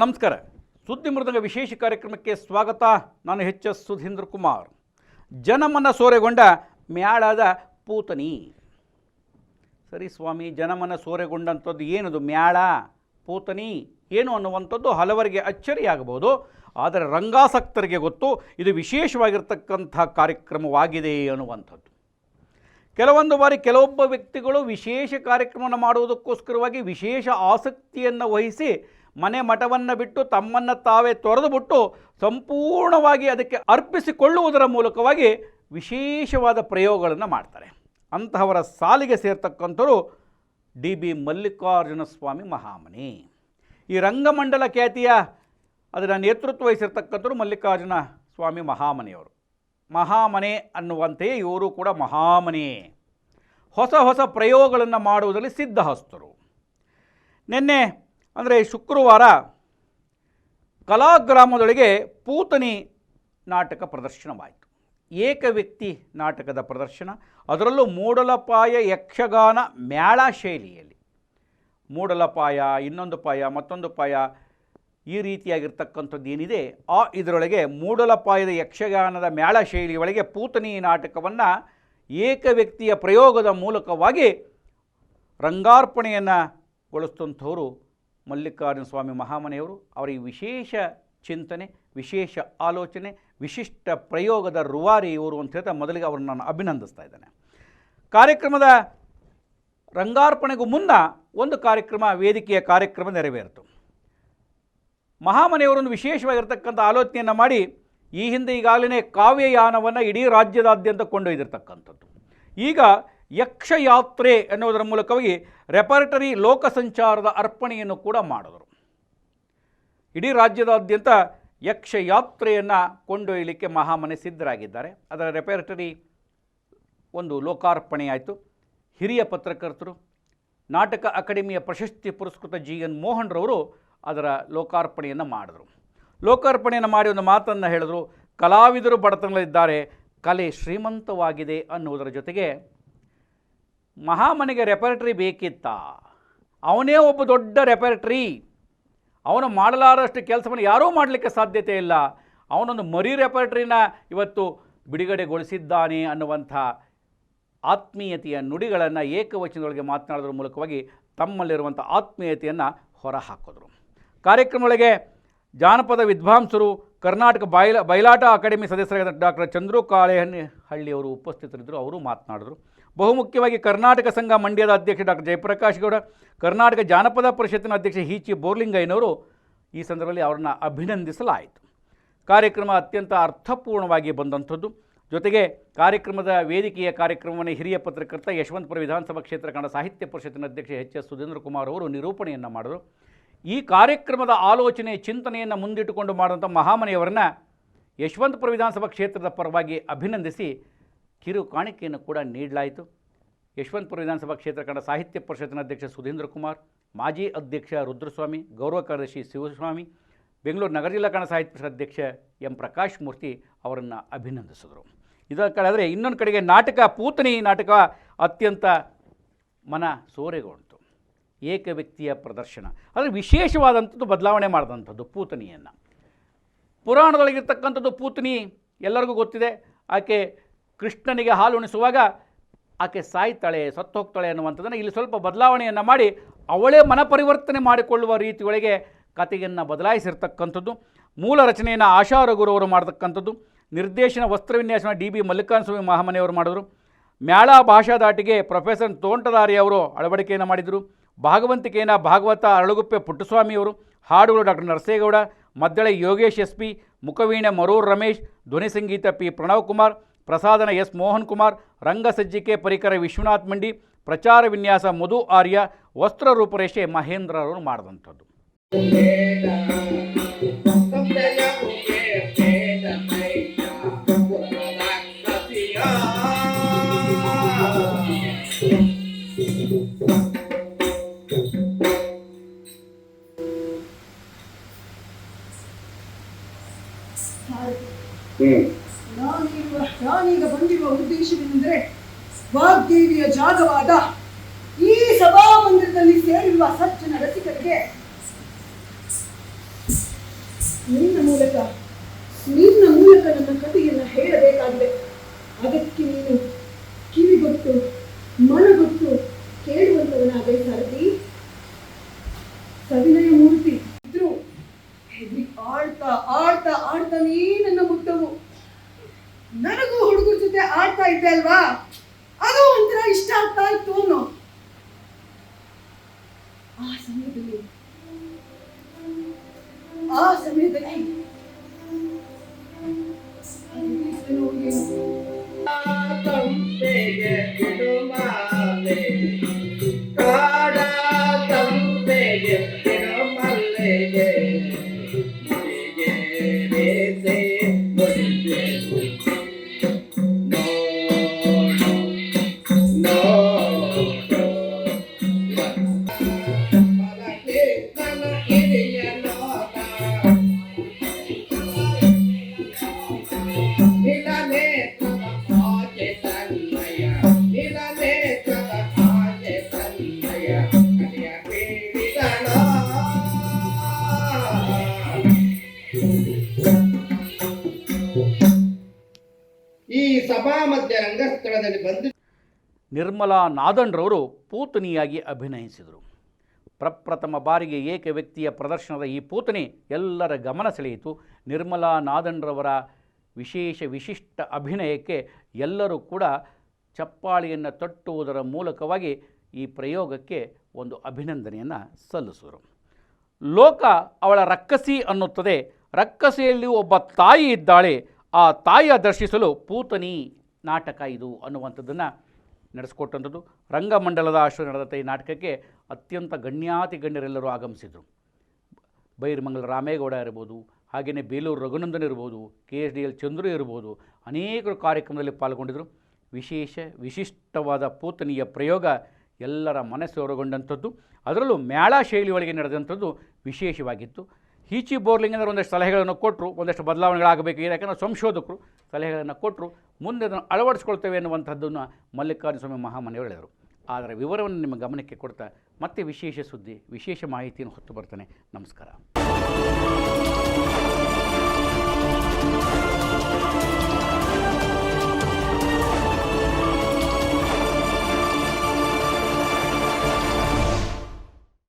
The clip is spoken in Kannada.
ನಮಸ್ಕಾರ. ಸುದ್ದಿ ಮೃದಂಗ ವಿಶೇಷ ಕಾರ್ಯಕ್ರಮಕ್ಕೆ ಸ್ವಾಗತ. ನಾನು ಎಚ್ ಎಸ್ ಸುಧೀಂದ್ರ ಕುಮಾರ್. ಜನಮನ ಸೋರೆಗೊಂಡ ಮ್ಯಾಳದ ಪೂತನಿ. ಸರಿ ಸ್ವಾಮಿ, ಜನಮನ ಸೋರೆಗೊಂಡಂಥದ್ದು ಏನದು ಮ್ಯಾಳ, ಪೂತನಿ? ಏನು ಅನ್ನುವಂಥದ್ದು ಹಲವರಿಗೆ ಅಚ್ಚರಿಯಾಗಬಹುದು. ಆದರೆ ರಂಗಾಸಕ್ತರಿಗೆ ಗೊತ್ತು, ಇದು ವಿಶೇಷವಾಗಿರ್ತಕ್ಕಂಥ ಕಾರ್ಯಕ್ರಮವಾಗಿದೆ ಅನ್ನುವಂಥದ್ದು. ಕೆಲವೊಂದು ಬಾರಿ ಕೆಲವೊಬ್ಬ ವ್ಯಕ್ತಿಗಳು ವಿಶೇಷ ಕಾರ್ಯಕ್ರಮವನ್ನು ಮಾಡುವುದಕ್ಕೋಸ್ಕರವಾಗಿ ವಿಶೇಷ ಆಸಕ್ತಿಯನ್ನು ವಹಿಸಿ ಮನೆ ಮಠವನ್ನು ಬಿಟ್ಟು ತಮ್ಮನ್ನು ತಾವೇ ತೊರೆದು ಬಿಟ್ಟು ಸಂಪೂರ್ಣವಾಗಿ ಅದಕ್ಕೆ ಅರ್ಪಿಸಿಕೊಳ್ಳುವುದರ ಮೂಲಕವಾಗಿ ವಿಶೇಷವಾದ ಪ್ರಯೋಗಗಳನ್ನು ಮಾಡ್ತಾರೆ. ಅಂತಹವರ ಸಾಲಿಗೆ ಸೇರ್ತಕ್ಕಂಥವರು ಡಿ ಬಿ ಮಲ್ಲಿಕಾರ್ಜುನ ಸ್ವಾಮಿ ಮಹಾಮನಿ. ಈ ರಂಗಮಂಡಲ ಖ್ಯಾತಿಯ ಅದರ ನೇತೃತ್ವ ವಹಿಸಿರ್ತಕ್ಕಂಥವ್ರು ಮಲ್ಲಿಕಾರ್ಜುನ ಸ್ವಾಮಿ ಮಹಾಮನೆಯವರು. ಮಹಾಮನೆ ಅನ್ನುವಂತೆಯೇ ಇವರು ಕೂಡ ಮಹಾಮನೆ. ಹೊಸ ಹೊಸ ಪ್ರಯೋಗಗಳನ್ನು ಮಾಡುವುದರಲ್ಲಿ ಸಿದ್ಧಹಸ್ತರು. ನಿನ್ನೆ ಅಂದರೆ ಶುಕ್ರವಾರ ಕಲಾಗ್ರಾಮದೊಳಗೆ ಪೂತನಿ ನಾಟಕ ಪ್ರದರ್ಶನವಾಯಿತು. ಏಕ ವ್ಯಕ್ತಿ ನಾಟಕದ ಪ್ರದರ್ಶನ, ಅದರಲ್ಲೂ ಮೂಡಲಪಾಯ ಯಕ್ಷಗಾನ ಮ್ಯಾಳ ಶೈಲಿಯಲ್ಲಿ. ಮೂಡಲಪಾಯ, ಇನ್ನೊಂದು ಪಾಯ, ಮತ್ತೊಂದು ಪಾಯ, ಈ ರೀತಿಯಾಗಿರ್ತಕ್ಕಂಥದ್ದು ಏನಿದೆ, ಆ ಇದರೊಳಗೆ ಮೂಡಲಪಾಯದ ಯಕ್ಷಗಾನದ ಮ್ಯಾಳ ಶೈಲಿಯೊಳಗೆ ಪೂತನಿ ನಾಟಕವನ್ನು ಏಕ ವ್ಯಕ್ತಿಯ ಪ್ರಯೋಗದ ಮೂಲಕವಾಗಿ ರಂಗಾರ್ಪಣೆಯನ್ನು ಗೊಳಿಸಿದಂಥವರು ಮಲ್ಲಿಕಾರ್ಜುನ ಸ್ವಾಮಿ ಮಹಾಮನೆಯವರು ಅವರ ಈ ವಿಶೇಷ ಚಿಂತನೆ, ವಿಶೇಷ ಆಲೋಚನೆ, ವಿಶಿಷ್ಟ ಪ್ರಯೋಗದ ರುವಾರಿ ಇವರು ಅಂತ ಹೇಳ್ತಾ ಮೊದಲಿಗೆ ಅವರನ್ನು ನಾನು ಅಭಿನಂದಿಸ್ತಾ ಇದ್ದೇನೆ. ಕಾರ್ಯಕ್ರಮದ ರಂಗಾರ್ಪಣೆಗೂ ಮುನ್ನ ಒಂದು ಕಾರ್ಯಕ್ರಮ, ವೇದಿಕೆಯ ಕಾರ್ಯಕ್ರಮ ನೆರವೇರಿತು. ಮಹಾಮನೆಯವರೊಂದು ವಿಶೇಷವಾಗಿರ್ತಕ್ಕಂಥ ಆಲೋಚನೆಯನ್ನು ಮಾಡಿ ಈ ಹಿಂದೆ ಈಗಾಗಲೇ ಕಾವ್ಯಯಾನವನ್ನು ಇಡೀ ರಾಜ್ಯದಾದ್ಯಂತ ಕೊಂಡೊಯ್ದಿರ್ತಕ್ಕಂಥದ್ದು. ಈಗ ಯಕ್ಷಯಾತ್ರೆ ಎನ್ನುವುದರ ಮೂಲಕವಾಗಿ ರೆಪರ್ಟರಿ ಲೋಕ ಸಂಚಾರದ ಅರ್ಪಣೆಯನ್ನು ಕೂಡ ಮಾಡಿದರು. ಇಡೀ ರಾಜ್ಯದಾದ್ಯಂತ ಯಕ್ಷಯಾತ್ರೆಯನ್ನು ಕೊಂಡೊಯ್ಯಲಿಕ್ಕೆ ಮಹಾಮನೆ ಸಿದ್ಧರಾಗಿದ್ದಾರೆ. ಅದರ ರೆಪರ್ಟರಿ ಒಂದು ಲೋಕಾರ್ಪಣೆಯಾಯಿತು. ಹಿರಿಯ ಪತ್ರಕರ್ತರು, ನಾಟಕ ಅಕಾಡೆಮಿಯ ಪ್ರಶಸ್ತಿ ಪುರಸ್ಕೃತ ಜಿ. ಎನ್. ಮೋಹನ್ರವರು ಅದರ ಲೋಕಾರ್ಪಣೆಯನ್ನು ಮಾಡಿದರು. ಲೋಕಾರ್ಪಣೆಯನ್ನು ಮಾಡಿ ಒಂದು ಮಾತನ್ನು ಹೇಳಿದರು, ಕಲಾವಿದರು ಬಡತನದಲ್ಲಿದ್ದಾರೆ, ಕಲೆ ಶ್ರೀಮಂತವಾಗಿದೆ ಅನ್ನುವುದರ ಜೊತೆಗೆ ಮಹಾಮನೆಗೆ ರೆಪರೆಟ್ರಿ ಬೇಕಿತ್ತ? ಅವನೇ ಒಬ್ಬ ದೊಡ್ಡ ರೆಪರೆಟ್ರಿ ಅವನು ಮಾಡಲಾರಷ್ಟು ಕೆಲಸವನ್ನು ಯಾರೂ ಮಾಡಲಿಕ್ಕೆ ಸಾಧ್ಯತೆ ಇಲ್ಲ. ಅವನೊಂದು ಮರಿ ರೆಪರೆಟ್ರಿನ ಇವತ್ತು ಬಿಡುಗಡೆಗೊಳಿಸಿದ್ದಾನೆ ಅನ್ನುವಂಥ ಆತ್ಮೀಯತೆಯ ನುಡಿಗಳನ್ನು ಏಕವಚನದೊಳಗೆ ಮಾತನಾಡೋದ್ರ ಮೂಲಕವಾಗಿ ತಮ್ಮಲ್ಲಿರುವಂಥ ಆತ್ಮೀಯತೆಯನ್ನು ಹೊರಹಾಕಿದ್ರು. ಕಾರ್ಯಕ್ರಮದೊಳಗೆ ಜಾನಪದ ವಿದ್ವಾಂಸರು, ಕರ್ನಾಟಕ ಬಯಲ ಬಯಲಾಟ ಅಕಾಡೆಮಿ ಸದಸ್ಯರಾದ ಡಾಕ್ಟರ್ ಚಂದ್ರು ಕಾಳೆಹಳ್ಳಿಯವರು ಉಪಸ್ಥಿತರಿದ್ದರು, ಅವರು ಮಾತನಾಡಿದರು. ಬಹುಮುಖ್ಯವಾಗಿ ಕರ್ನಾಟಕ ಸಂಘ ಮಂಡ್ಯದ ಅಧ್ಯಕ್ಷ ಡಾಕ್ಟರ್ ಜಯಪ್ರಕಾಶ್ ಗೌಡ, ಕರ್ನಾಟಕ ಜಾನಪದ ಪರಿಷತ್ತಿನ ಅಧ್ಯಕ್ಷ ಹೀಚಿ ಬೋರ್ಲಿಂಗಯ್ಯನವರು ಈ ಸಂದರ್ಭದಲ್ಲಿ ಅವರನ್ನು ಅಭಿನಂದಿಸಲಾಯಿತು. ಕಾರ್ಯಕ್ರಮ ಅತ್ಯಂತ ಅರ್ಥಪೂರ್ಣವಾಗಿ ಬಂದಂಥದ್ದು. ಜೊತೆಗೆ ಕಾರ್ಯಕ್ರಮದ ವೇದಿಕೆಯ ಕಾರ್ಯಕ್ರಮವನ್ನು ಹಿರಿಯ ಪತ್ರಕರ್ತ ಯಶವಂತಪುರ ವಿಧಾನಸಭಾ ಕ್ಷೇತ್ರ ಕನ್ನಡ ಸಾಹಿತ್ಯ ಪರಿಷತ್ತಿನ ಅಧ್ಯಕ್ಷ ಎಚ್ ಎಸ್ ಸುಧೀಂದ್ರ ಕುಮಾರ್ ಅವರು ನಿರೂಪಣೆಯನ್ನು ಮಾಡಿದರು. ಈ ಕಾರ್ಯಕ್ರಮದ ಆಲೋಚನೆ, ಚಿಂತನೆಯನ್ನು ಮುಂದಿಟ್ಟುಕೊಂಡು ಮಾಡುವಂಥ ಮಹಾಮನೆಯವರನ್ನ ಯಶವಂತಪುರ ವಿಧಾನಸಭಾ ಕ್ಷೇತ್ರದ ಪರವಾಗಿ ಅಭಿನಂದಿಸಿ ಕಿರು ಕಾಣಿಕೆಯನ್ನು ಕೂಡ ನೀಡಲಾಯಿತು. ಯಶವಂತಪುರ ವಿಧಾನಸಭಾ ಕ್ಷೇತ್ರ ಕಂಡ ಸಾಹಿತ್ಯ ಪರಿಷತ್ತಿನ ಅಧ್ಯಕ್ಷ ಸುಧೀಂದ್ರ ಕುಮಾರ್, ಮಾಜಿ ಅಧ್ಯಕ್ಷ ರುದ್ರಸ್ವಾಮಿ, ಗೌರವ ಕಾರ್ಯದರ್ಶಿ ಶಿವಸ್ವಾಮಿ, ಬೆಂಗಳೂರು ನಗರ ಜಿಲ್ಲಾ ಕನ್ನಡ ಸಾಹಿತ್ಯ ಪರಿಷತ್ ಅಧ್ಯಕ್ಷ ಎಂ ಪ್ರಕಾಶ್ ಮೂರ್ತಿ ಅವರನ್ನು ಅಭಿನಂದಿಸಿದರು. ಇದರ ಕಡೆ ಇನ್ನೊಂದು ಕಡೆಗೆ ನಾಟಕ, ಪೂತನಿ ನಾಟಕ ಅತ್ಯಂತ ಮನ ಸೋರೆಗೊಂಡಿತು. ಏಕ ವ್ಯಕ್ತಿಯ ಪ್ರದರ್ಶನ. ಆದರೆ ವಿಶೇಷವಾದಂಥದ್ದು ಬದಲಾವಣೆ ಮಾಡಿದಂಥದ್ದು ಪೂತನಿಯನ್ನು. ಪುರಾಣದೊಳಗಿರ್ತಕ್ಕಂಥದ್ದು ಪೂತನಿ ಎಲ್ಲರಿಗೂ ಗೊತ್ತಿದೆ. ಆಕೆ ಕೃಷ್ಣನಿಗೆ ಹಾಲು ಉಣಿಸುವಾಗ ಆಕೆ ಸಾಯ್ತಾಳೆ ಸತ್ತು ಹೋಗ್ತಾಳೆ ಅನ್ನುವಂಥದ್ದನ್ನು ಇಲ್ಲಿ ಸ್ವಲ್ಪ ಬದಲಾವಣೆಯನ್ನು ಮಾಡಿ ಅವಳೇ ಮನಪರಿವರ್ತನೆ ಮಾಡಿಕೊಳ್ಳುವ ರೀತಿಯೊಳಗೆ ಕಥೆಯನ್ನು ಬದಲಾಯಿಸಿರ್ತಕ್ಕಂಥದ್ದು. ಮೂಲ ರಚನೆಯನ್ನು ಆಶಾ ರಘುರವರು ಮಾಡತಕ್ಕಂಥದ್ದು. ನಿರ್ದೇಶನ ವಸ್ತ್ರವಿನ್ಯಾಸನ ಡಿ ಬಿ ಮಲ್ಲಿಕಾರ್ಜುನ ಸ್ವಾಮಿ ಮಹಾಮನೆಯವರು ಮಾಡಿದರು. ಮ್ಯಾಳ ಭಾಷಾ ದಾಟಿಗೆ ಪ್ರೊಫೆಸರ್ ತೋಂಟದಾರಿ ಅವರು ಅಳವಡಿಕೆಯನ್ನು ಮಾಡಿದರು. ಭಾಗವಂತಿಕೆಯನ್ನು ಭಾಗವತ ಅರಳುಗುಪ್ಪೆ ಪುಟ್ಟಸ್ವಾಮಿಯವರು ಹಾಡುಗಳು ಡಾಕ್ಟರ್ ನರಸೇಗೌಡ, ಮದ್ದಳೆ ಯೋಗೇಶ್ ಎಸ್ ಪಿ, ಮುಖವೀಣೆ ಮರೂರ್ ರಮೇಶ್, ಧ್ವನಿ ಸಂಗೀತ ಪಿ ಪ್ರಣವ್ ಕುಮಾರ್ ಪ್ರಸಾದನ ಎಸ್ ಮೋಹನ್ ಕುಮಾರ್ ರಂಗಸಜ್ಜಿಕೆ ಪರಿಕರ ವಿಶ್ವನಾಥ್ ಮಂಡಿ ಪ್ರಚಾರ ವಿನ್ಯಾಸ ಮಧು ಆರ್ಯ ವಸ್ತ್ರ ರೂಪರೇಷೆ ಮಹೇಂದ್ರರವರು ಮಾಡಿದಂಥದ್ದು ನಾನೀಗ ನಾನೀಗ ಬಂದಿರುವ ಉದ್ದೇಶವೇನೆಂದರೆ ವಾಗ್ದೇವಿಯ ಜಾಗವಾದ ಈ ಸಭಾ ಮಂದಿರದಲ್ಲಿ ಸೇರಿರುವ ಸಜ್ಜನ ರಸಿಕರಿಗೆ ನಿನ್ನ ಮೂಲಕ ನಿನ್ನ ಮೂಲಕ ನನ್ನ ಕಥೆಯನ್ನು ಹೇಳಬೇಕಾಗಿದೆ. ಅದಕ್ಕೆ ನೀನು ಕಿವಿಗೊಟ್ಟು, ಮನಗೊಟ್ಟು ಕೇಳುವಂತವನಾದೆ ಸಾರಥಿ. ಸವಿನಯ ಮೂರ್ತಿ ಇದ್ರು ಆಡ್ತಾ ಆಡ್ತಾ ಆಡ್ತಾನೇ ನನ್ನ ಆಡ್ತಾ ಇದ್ದೆ ಅಲ್ವಾ? ಅದು ಒಂಥರ ಇಷ್ಟ ಆಗ್ತಾ ಇತ್ತು ಅನ್ನೋ. ಆ ಸಮಯದಲ್ಲಿ ಆ ಸಮಯದಲ್ಲಿ, ಕಾಡ ತಂಪೆಗೆ ಬಿಡುಮಲ್ಲೆಗೆ ಸಭಾ ಮಧ್ಯ ರಂಗಸ್ಥಳದಲ್ಲಿ ಬಂದು ನಿರ್ಮಲಾ ನಾದಣ್ರವರು ಪೂತನಿಯಾಗಿ ಅಭಿನಯಿಸಿದರು. ಪ್ರಪ್ರಥಮ ಬಾರಿಗೆ ಏಕ ವ್ಯಕ್ತಿಯ ಪ್ರದರ್ಶನದ ಈ ಪೂತನಿ ಎಲ್ಲರ ಗಮನ ಸೆಳೆಯಿತು? ನಿರ್ಮಲಾ ನಾದಣ್ರವರ ವಿಶೇಷ ವಿಶಿಷ್ಟ ಅಭಿನಯಕ್ಕೆ ಎಲ್ಲರೂ ಕೂಡ ಚಪ್ಪಾಳಿಯನ್ನು ತಟ್ಟುವುದರ ಮೂಲಕವಾಗಿ ಈ ಪ್ರಯೋಗಕ್ಕೆ ಒಂದು ಅಭಿನಂದನೆಯನ್ನು ಸಲ್ಲಿಸಿದರು. ಲೋಕ ಅವಳ ರಕ್ಕಸಿ ಅನ್ನುತ್ತದೆ. ರಕ್ಕಸಿಯಲ್ಲಿ ಒಬ್ಬ ತಾಯಿ ಇದ್ದಾಳೆ. ಆ ತಾಯಿಯ ದರ್ಶಿಸಲು ಪೂತನಿ ನಾಟಕ ಇದು ಅನ್ನುವಂಥದ್ದನ್ನು ನಡೆಸ್ಕೊಟ್ಟಂಥದ್ದು. ರಂಗಮಂಡಲದ ಆಶ್ರಯ ನಡೆದಂಥ ಈ ನಾಟಕಕ್ಕೆ ಅತ್ಯಂತ ಗಣ್ಯಾತಿ ಗಣ್ಯರೆಲ್ಲರೂ ಆಗಮಿಸಿದರು. ಬೈರಮಂಗಲ ರಾಮೇಗೌಡ ಇರ್ಬೋದು ಹಾಗೆಯೇ ಬೇಲೂರು ರಘುನಂದನ್ ಇರ್ಬೋದು, K S D L Chandru ಇರ್ಬೋದು, ಅನೇಕರು ಕಾರ್ಯಕ್ರಮದಲ್ಲಿ ಪಾಲ್ಗೊಂಡಿದ್ದರು ವಿಶೇಷ ವಿಶಿಷ್ಟವಾದ ಪೂತನಿಯ ಪ್ರಯೋಗ ಎಲ್ಲರ ಮನಸ್ಸು ಹೊರಗೊಂಡಂಥದ್ದು ಅದರಲ್ಲೂ ಮೇಳ ಶೈಲಿ ಒಳಗೆ ನಡೆದಂಥದ್ದು ವಿಶೇಷವಾಗಿತ್ತು. ಹೀಚಿ ಬೋರ್ಲಿಂಗಂದ್ರೆ ಒಂದಷ್ಟು ಸಲಹೆಗಳನ್ನು ಕೊಟ್ಟರು ಒಂದಷ್ಟು ಬದಲಾವಣೆಗಳಾಗಬೇಕು. ಯಾಕಂದರೆ ಸಂಶೋಧಕರು ಸಲಹೆಗಳನ್ನು ಕೊಟ್ಟರು ಮುಂದೆ ಅದನ್ನು ಅಳವಡಿಸ್ಕೊಳ್ತೇವೆ ಅನ್ನುವಂಥದ್ದನ್ನು ಮಲ್ಲಿಕಾರ್ಜುನ ಸ್ವಾಮಿ ಮಹಾಮನೆ ಹೇಳಿದರು. ಆದರೆ ವಿವರವನ್ನು ನಿಮ್ಮ ಗಮನಕ್ಕೆ ಕೊಡ್ತಾ ಮತ್ತೆ ವಿಶೇಷ ಸುದ್ದಿ, ವಿಶೇಷ ಮಾಹಿತಿಯನ್ನು ಹೊತ್ತು ಬರ್ತಾನೆ. ನಮಸ್ಕಾರ.